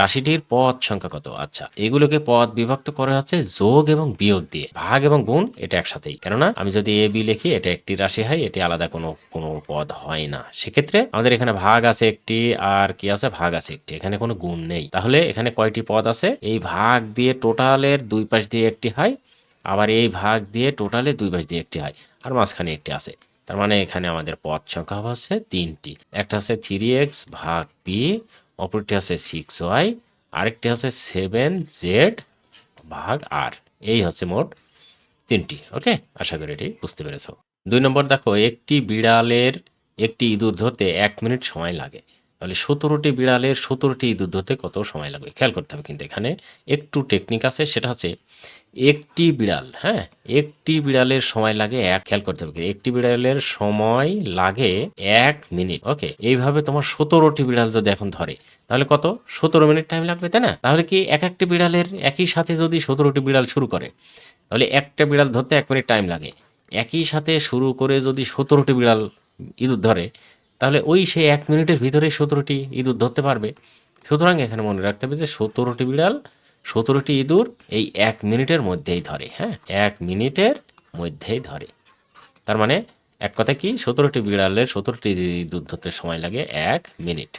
রাশিটির পদ সংখ্যা কত? আচ্ছা এগুলোকে পদ বিভক্ত করা হচ্ছে যোগ এবং বিয়োগ দিয়ে। ভাগ এবং গুণ, এটা একসাথেই। কেননা, আমি যদি এ, বি লিখি, এটা একটি রাশি হয়, এটি আলাদা কোনো কোনো পদ হয় না। সেক্ষেত্রে আমাদের এখানে ভাগ আছে একটি, আর কি আছে? ভাগ আছে একটি। এখানে কোনো গুণ নেই। তাহলে এখানে কয়টি পদ আছে? এই ভাগ দিয়ে টোটালের দুই পাশ দিয়ে একটি হয়, আবার এই ভাগ দিয়ে টোটালে দুই পাশ দিয়ে একটি হয়, আর মাঝখানে একটি আছে। তার মানে এখানে আমাদের পদ সংখ্যা হচ্ছে তিনটি। একটা আছে থ্রি এক্স ভাগ পি অপরটি আছে সিক্স ওয়াই আরেকটি আছে সেভেন জেড ভাগ আর এই হচ্ছে মোট তিনটি ওকে আশা করি এটি বুঝতে পেরেছ। দুই নম্বর দেখো, একটি বিড়ালের একটি ইঁদুর ধরতে এক মিনিট সময় লাগে। তাহলে সতেরোটি বিড়ালের সতেরোটি ইঁদুর ধরতে কত সময় লাগবে? খেয়াল করতে হবে কিন্তু এখানে একটু টেকনিক আছে, সেটা হচ্ছে একটি বিড়াল হ্যাঁ? একটি বিড়ালের সময় লাগে এক, খেয়াল করতে হবে একটি বিড়ালের সময় লাগে এক মিনিট ওকে এইভাবে তোমার সতেরোটি বিড়াল যদি এখন ধরে, তাহলে কত? সতেরো মিনিট টাইম লাগবে, তাই না? তাহলে কি এক একটি বিড়ালের একই সাথে যদি সতেরোটি বিড়াল শুরু করে, তাহলে একটা বিড়াল ধরতে এক মিনিট টাইম লাগে। একই সাথে শুরু করে যদি সতেরোটি বিড়াল ইঁদুর ধরে তাহলে ওই সে এক মিনিটের ভিতরে সতেরোটি ইঁদুর ধরতে পারবে। সুতরাং এখানে মনে রাখতে হবে যে সতেরোটি বিড়াল, সতেরোটি ইঁদুর এই এক মিনিটের মধ্যেই ধরে হ্যাঁ? এক মিনিটের মধ্যেই ধরে। তার মানে এক কথা কি? সতেরোটি বিড়ালের সতেরোটি ইঁদুর ধরতে সময় লাগে এক মিনিট।